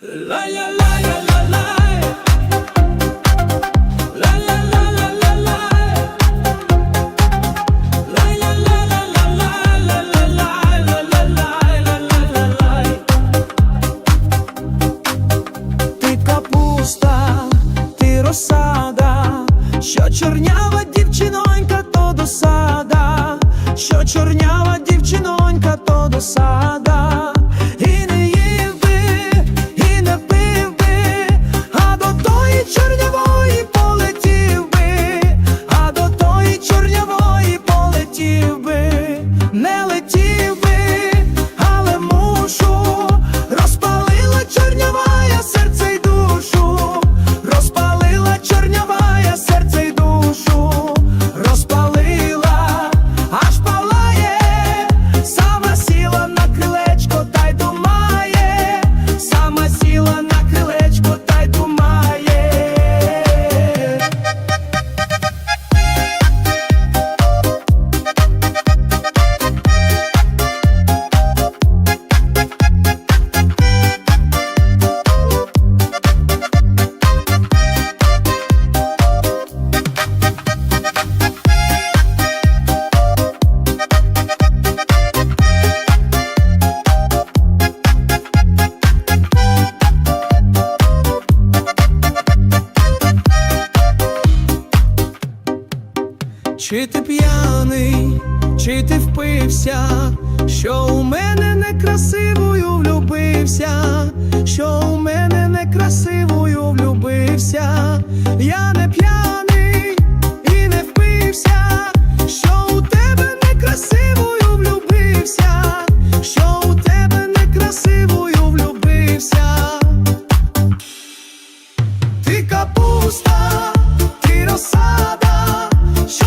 Ти капуста, ти розсада, що чорнява дівчинонька, то досада, що чорнява дівчинонька, то досада. Чи ти п'яний, чи ти впився, що у мене некрасивою влюбився, що у мене некрасивою влюбився, я не п'яний і не впився, що у тебе некрасивою влюбився, що у тебе некрасивою влюбився, ти капуста, ти розсада, що